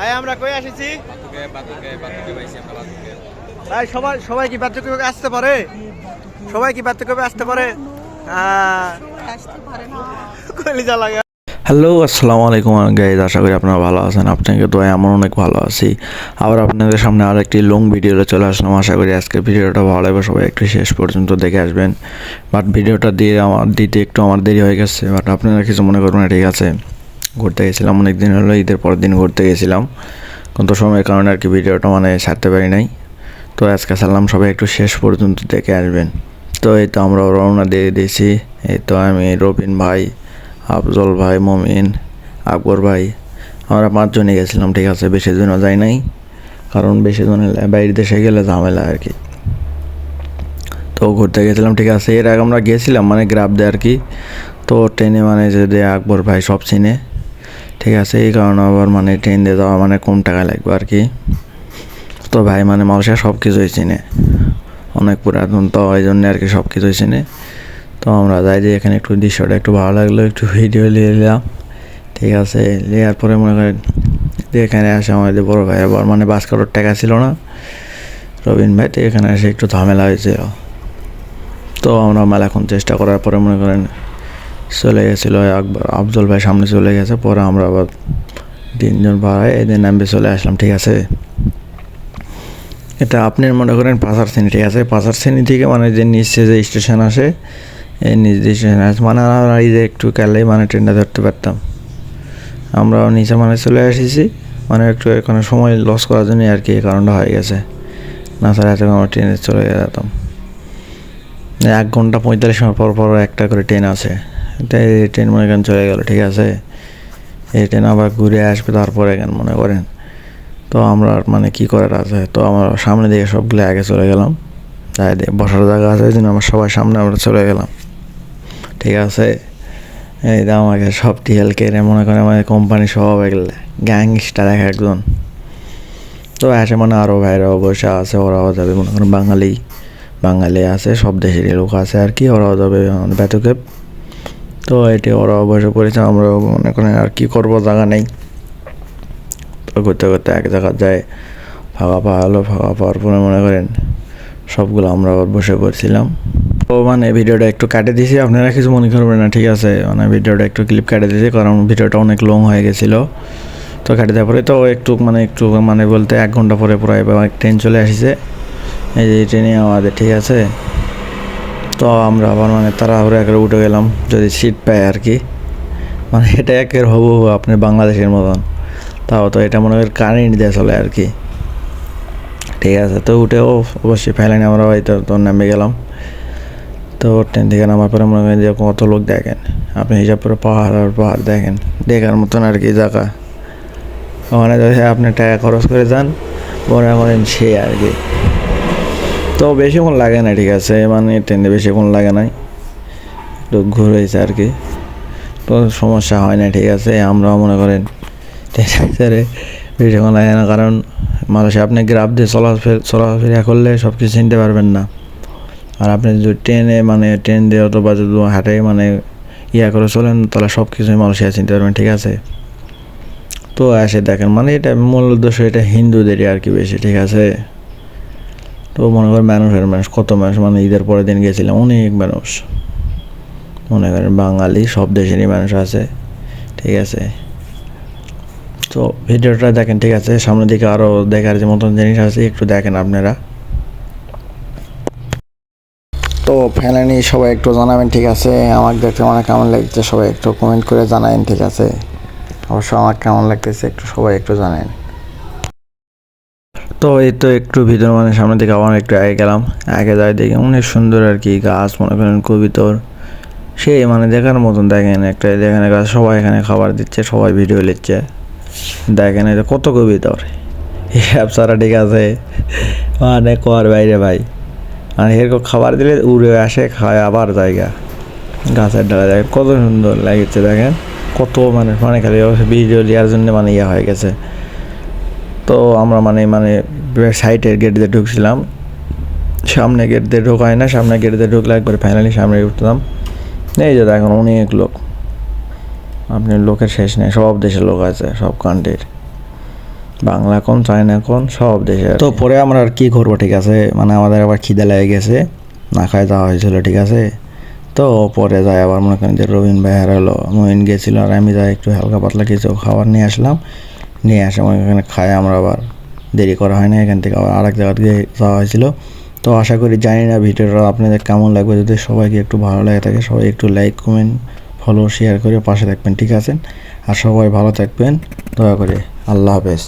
ভাই আমরা কই বাতুকে ভাই সবাই সবাই কি বাধ্যকভাবে আসতে পারে? সবাই কি বাধ্যকভাবে আসতে পারে? কলিজা লাগে। হ্যালো আসসালামু আলাইকুম গাইজ আশা করি আপনারা ভালো আছেন। আপনাকে তো আমার অনেক ভালো আছি। আবার আপনাদের সামনে আর একটি লং ভিডিওতে চলে আসলাম। আশা করি আজকের ভিডিওটা ভালো লাগবে। সবাই একটু শেষ পর্যন্ত দেখে আসবেন। বাট ভিডিওটা দিয়ে আমার দিতে একটু আমার দেরি হয়ে গেছে। বাট আপনারা কিছু মনে করবেন ঠিক আছে? ঘুরতে গেছিলাম, অনেক দিন হলো, ঈদের পরের দিন ঘুরতে গেছিলাম। কিন্তু সময়ের কারণে আর কি ভিডিওটা মানে ছাড়তে পারি নাই। তো আজকে সালাম সবাই একটু শেষ পর্যন্ত দেখে আসবেন। তো এই তো আমরা রওনা দিয়ে দিয়েছি। এই তো আমি রবিন ভাই, আফজল ভাই, মমিন, আকবর ভাই। আমরা পাঁচজনই গেছিলাম, ঠিক আছে, বেশি জনও যাই নাই। কারণ বেশি জন বাইরের দেশে গেলে ঝামেলা আর কি। তো ঘুরতে গেছিলাম, ঠিক আছে, এর আগে আমরা গেছিলাম মানে গ্রাফ দিয়ে আর কি। তো ট্রেনে মানে যে আকবর ভাই সব চিনে। ঠিক আছে, এই কারণে আবার মানে ট্রেন দিয়ে যাওয়া মানে কম টাকা লাগবে আর কি। তো ভাই মানে মানুষের সব কিছুই চিনে। অনেক পুরাতন তো ওই জন্য আর কি সব কিছুই চিনে। তো আমরা যাই যে এখানে একটু দৃশ্যটা একটু ভালো লাগল, একটু ভিডিও নিয়ে নিলাম। ঠিক আছে নেওয়ার পরে মনে করেন যে এখানে আসে আমাদের বড় ভাই, আবার মানে বাস করার টাকা ছিল না। রবিন ভাই, তো এখানে এসে একটু ঝামেলা হয়েছিল। তো আমরা মেলাক্ষণ চেষ্টা করার পরে মনে করেন চলে গেছিল আকবর আফজল ভাই সামনে চলে গেছে, পরে আমরা আবার তিনজন ভাড়ায় এদের নামবে চলে আসলাম, ঠিক আছে? এটা আপনি মনে করেন পাঁচার শ্রেণি ঠিক আছে? পাঁচার শ্রেণি থেকে মানে যে নিচে যে স্টেশন আসে, এই নিচ স্টেশন আসে মানে আমরা এই যে একটু কালেই মানে ট্রেনটা ধরতে পারতাম। আমরাও নিচে মানে চলে এসেছি মানে একটু এখানে সময় লস করার জন্য আর কি এই কারণটা হয়ে গেছে। না স্যার এত আমরা ট্রেনে চলে যেতাম। এক ঘণ্টা পঁয়তাল্লিশ মিনিট পর পর একটা করে ট্রেন আছে তাই এই ট্রেন মনে করেন চলে গেল, ঠিক আছে? এই ট্রেন আবার ঘুরে আসবে তারপরে কেন মনে করেন? তো আমরা মানে কি করার আছে? তো আমরা সামনে দিকে সবগুলো আগে চলে গেলাম। তাই বসার জায়গা আছে জন্য আমরা সবাই সামনে আমরা চলে গেলাম। ঠিক আছে? এই যে আমাকে সব টিএল কেড়ে মনে করেন আমাদের কোম্পানি সব এগুলো গ্যাংস্টার এক একজন। তো আসে মানে আরও ভাইরাও বসে আছে, ওরাও যাবে মনে করেন বাঙালি। বাঙালি আছে, সব দেশেরই লোক আছে আর কি, ওরাও যাবে বেতকেপ তো এটি ওরাও বসে পড়েছে আমরাও মনে করেন আর কি করব, জায়গা নেই। তো ঘুরতে ঘুরতে এক জায়গা যায় ফাঁকা পাওয়া হলো ফাঁকা পাওয়ার পরে মনে করেন সবগুলো আমরা আবার বসে পড়ছিলাম। তো মানে ভিডিওটা একটু কাটে দিয়েছি, আপনারা কিছু মনে করবেন না, ঠিক আছে? মানে ভিডিওটা একটু ক্লিপ কাটে দিয়েছি, কারণ ভিডিওটা অনেক লং হয়ে গেছিল। তো কাটে দেওয়ার পরে তো একটু মানে একটু মানে বলতে এক ঘণ্টা পরে পুরো এবার ট্রেন চলে আসছে। এই যে ট্রেনে আমাদের, ঠিক আছে? তো আমরা আবার মানে তাড়াহুড়ো করে উঠে গেলাম, যদি সিট পায় আর কি মানে এটা একের হবু আপনি বাংলাদেশের মতন। তাও তো এটা মনে হয় কারেন্ট দিয়ে চলে আর কি ঠিক আছে, তো উঠেও অবশ্যই ফেলেনি আমরা হয়তো তো নেমে গেলাম। তো ট্রেন থেকে নামার পরে মনে করেন যে কত লোক দেখেন। আপনি হিসাব করে পাহাড় আর পাহাড় দেখেন। দেখার মতন আর কি জায়গা। ওখানে যদি আপনি টাকা খরচ করে যান, মনে করেন সে আর কি তো বেশিক্ষণ লাগে না, ঠিক আছে? মানে ট্রেনে বেশিক্ষণ লাগে নাই একটু ঘুরেছে আর কি। তো সমস্যা হয় না, ঠিক আছে? আমরাও মনে করেন ট্রেনে বেশিক্ষণ লাগে না, কারণ মানুষ আপনি গ্রাফ দিয়ে চলাফেরা চলাফেরা করলে সব কিছু চিনতে পারবেন না। আর আপনি যদি ট্রেনে মানে ট্রেন দিয়ে অথবা যদি হাটে মানে ইয়া করে চলেন, তাহলে সব কিছুই মানুষ চিনতে পারবেন ঠিক আছে? তো এসে দেখেন মানে এটা মূল উদ্দেশ্য, এটা হিন্দুদেরই আর কি বেশি, ঠিক আছে? তো মনে করেন মানুষের মানুষ কত মানুষ মানে ঈদের পরের দিন গেছিলাম, অনেক মানুষ মনে করেন বাঙালি, সব দেশেরই মানুষ আছে, ঠিক আছে। তো ভিডিওটা দেখেন, ঠিক আছে, সামনের দিকে আরও দেখার যে মতন জিনিস আছে, একটু দেখেন আপনারা। তো ফ্যানানি, সবাই একটু জানাবেন, ঠিক আছে? আমার দেখতে অনেক কেমন লাগছে, সবাই একটু কমেন্ট করে জানাবেন ঠিক আছে? অবশ্য আমার কেমন লাগতেছে, একটু সবাই একটু জানেন তো এই তো একটু ভিতর মানে সামনে থেকে আবার একটু আগে গেলাম। আগে যাই দেখি অনেক সুন্দর আর কি গাছ, মনে করেন কবিতর। সেই মানে দেখার মতন দেখেন একটা গাছ সবাই এখানে খাবার দিচ্ছে, সবাই ভিডিও নিচ্ছে দেখেন এটা কত কবিতর। হিসাব সারা ঠিক আছে। মানে কর বাইরে ভাই। মানে এরকম খাবার দিলে উড়ে আসে, খায় আবার জায়গা। গাছের ডালা দেখেন কত সুন্দর লাগছে দেখেন। কত মানে মানে খালি ভিডিও নেওয়ার জন্য মানে ইয়ে হয়ে গেছে। তো আমরা মানে মানে সাইটের গেট দিয়ে ঢুকছিলাম। সামনে গেট দিয়ে ঢোকায় না সামনে গেট দিয়ে ঢুকলে একবার ফাইনালি সামনে উঠতাম। এই যে দেখুন অনেক লোক। আপনি লোকের শেষ নেই সব দেশের লোক আছে সব কান্ট্রির বাংলা কোন চায়না কোন সব দেশে তো পরে আমরা আর কি করব ঠিক আছে? মানে আমাদের আবার খিদে লেগে গেছে না খায় যাওয়া হয়েছিল ঠিক আছে? তো পরে যাই আবার মনে করেন যে রবিন ভাই হারালো মহিন গেছিল আর আমি যাই একটু হালকা পাতলা কিছু খাবার নিয়ে আসলাম। নিয়ে আসে, আমাকে এখানে খাই আমরা আবার দেরি করা হয় না, এখান থেকে আবার আরেক জায়গা থেকে যাওয়া হয়েছিল। তো আশা করি জানি না ভিডিওটা আপনাদের কেমন লাগবে, যদি সবাইকে একটু ভালো লাগে থাকে, সবাই একটু লাইক কমেন্ট ফলো শেয়ার করে পাশে থাকবেন, ঠিক আছে? আর সবাই ভালো থাকবেন, দয়া করে, আল্লাহ হাফেজ।